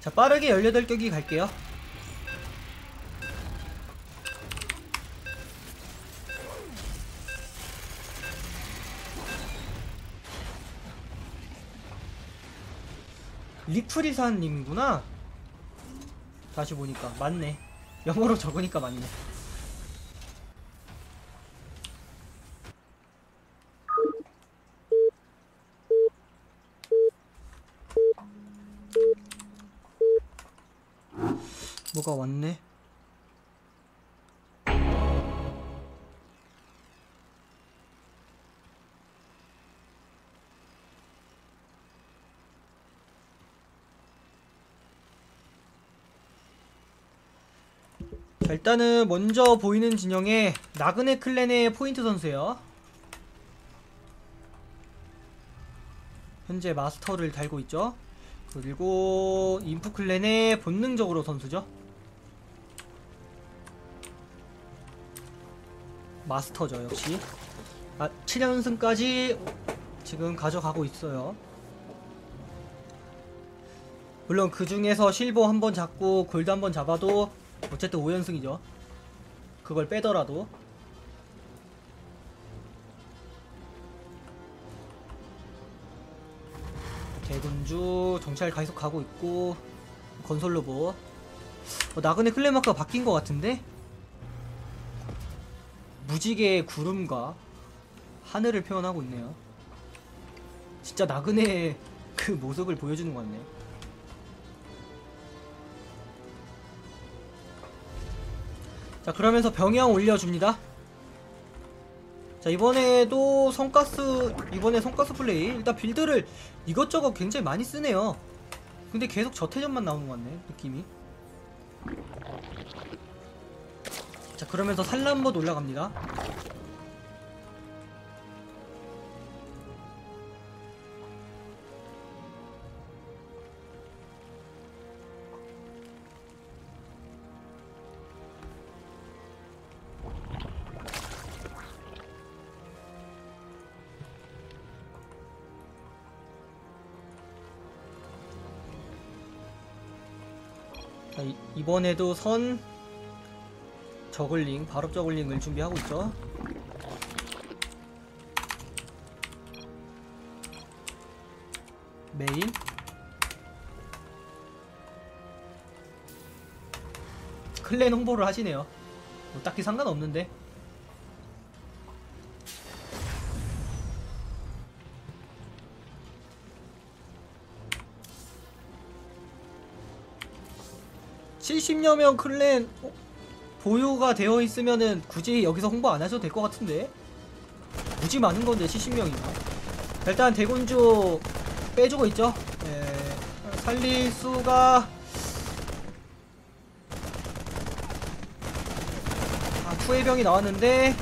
자 빠르게 18경기 갈게요. 리프리산님이구나? 다시 보니까 맞네. 영어로 적으니까 맞네 뭐가 왔네 자, 일단은 먼저 보이는 진영에 나그네 클랜의 포인트 선수예요. 현재 마스터를 달고 있죠. 그리고 인프 클랜의 본능적으로 선수죠. 마스터죠, 역시. 아, 7연승까지 지금 가져가고 있어요. 물론 그 중에서 실버 한 번 잡고 골드 한 번 잡아도 어쨌든 5연승이죠. 그걸 빼더라도. 대군주 정찰 계속 가고 있고 건설 로봇 어, 나그네 클레마크가 바뀐 것 같은데 무지개의 구름과 하늘을 표현하고 있네요. 진짜 나그네 그 모습을 보여주는 것 같네. 자 그러면서 병영 올려줍니다 자 이번에도 성가스 이번에 성가스 플레이. 일단 빌드를 이것저것 굉장히 많이 쓰네요. 근데 계속 저태전만 나오는 것 같네 느낌이. 자 그러면서 산란봇 올라갑니다 자, 이, 이번에도 선 저글링 발업 저글링을 준비하고 있죠. 메인. 클랜 홍보를 하시네요. 뭐 딱히 상관없는데 칠십 여명 클랜 어, 보유가 되어 있으면은 굳이 여기서 홍보 안 하셔도 될 것 같은데? 무지 많은 건데 70명이나? 일단 대군주 빼주고 있죠? 예, 살릴 수가 아, 투해병이 나왔는데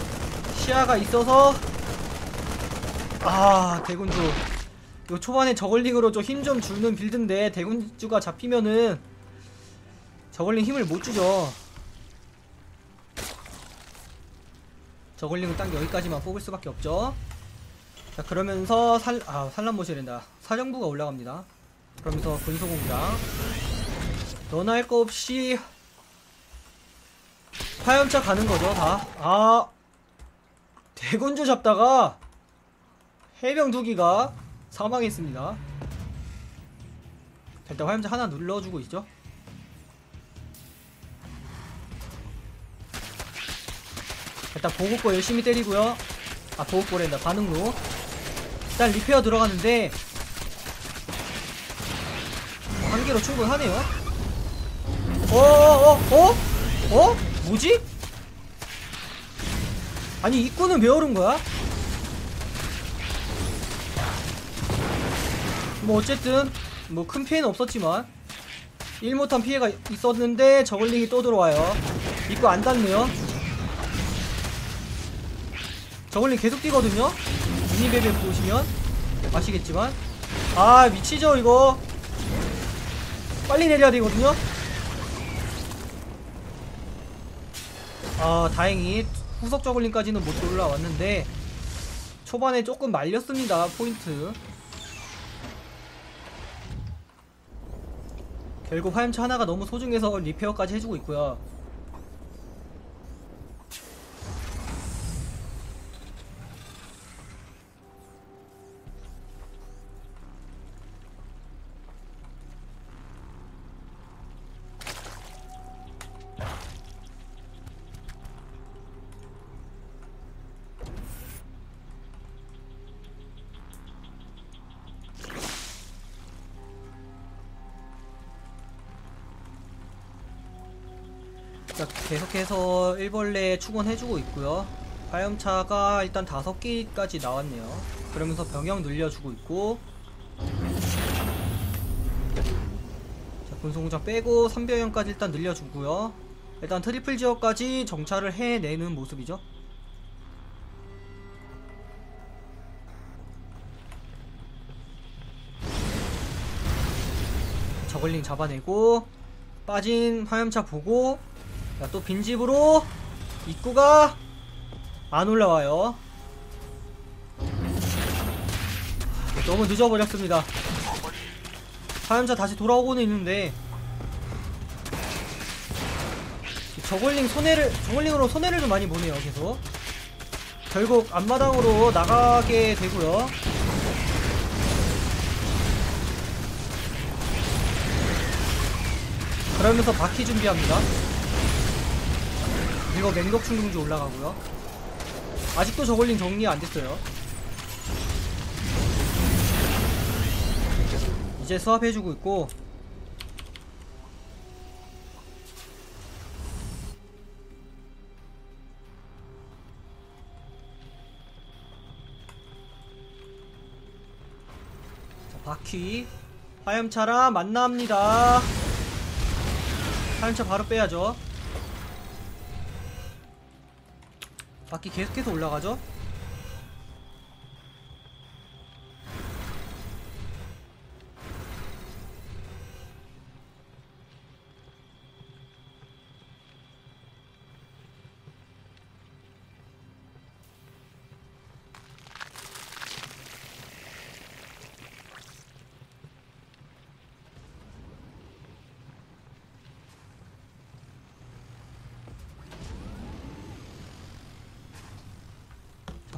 시야가 있어서 아 대군주. 요 초반에 저글링으로 좀 힘좀 주는 빌드인데 대군주가 잡히면은 저글링 힘을 못 주죠. 저글링은 딱 여기까지만 뽑을 수밖에 없죠. 자 그러면서 살, 아 산란모실이란다. 사령부가 올라갑니다. 그러면서 군소공장. 너나 할 거 없이 화염차 가는 거죠 다. 아 대군주 잡다가 해병 두기가 사망했습니다. 일단 화염차 하나 눌러주고 있죠. 일단 보급고 열심히 때리고요 아 보급고랜다 반응로 일단 리페어 들어가는데 어, 한 개로 충분하네요 어어어 어? 어? 어? 뭐지? 아니 입구는 왜 오른 거야? 뭐 어쨌든 뭐 큰 피해는 없었지만 1못한 피해가 있었는데 저글링이 또 들어와요 입구 안 닿네요 저글링 계속 뛰거든요. 미니맵에 보시면 아시겠지만. 아 미치죠 이거. 빨리 내려야 되거든요. 아 다행히 후속 저글링까지는 못 올라왔는데 초반에 조금 말렸습니다 포인트. 결국 화염차 하나가 너무 소중해서 리페어까지 해주고 있고요. 자, 계속해서 일벌레 축원해주고 있고요. 화염차가 일단 다섯 개까지 나왔네요. 그러면서 병영 늘려주고 있고. 자, 군소공장 빼고 3병영까지 일단 늘려주고요. 일단 트리플 지역까지 정찰을 해내는 모습이죠. 저글링 잡아내고 빠진 화염차 보고 자, 또 빈집으로 입구가 안 올라와요. 너무 늦어버렸습니다. 화염차 다시 돌아오고는 있는데 저글링 손해를 저글링으로 손해를 좀 많이 보네요. 계속 결국 앞마당으로 나가게 되고요. 그러면서 바퀴 준비합니다. 그리고 맹독 충동주 올라가고요. 아직도 저걸링 정리 안 됐어요. 이제 수합해주고 있고 자, 바퀴 화염차랑 만납니다. 화염차 바로 빼야죠. 바퀴 계속해서 올라가죠?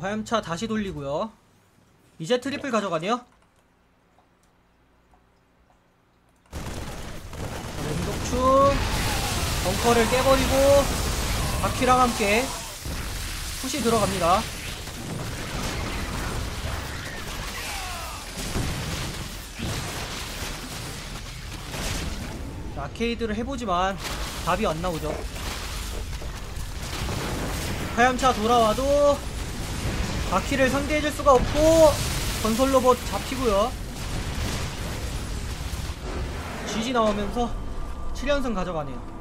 화염차 다시 돌리고요. 이제 트리플 가져가네요. 맹독충 벙커를 깨버리고 바퀴랑 함께 푸시 들어갑니다. 자, 아케이드를 해보지만 답이 안 나오죠. 화염차 돌아와도 바퀴를 상대해줄 수가 없고 건설 로봇 잡히고요. GG 나오면서 7연승 가져가네요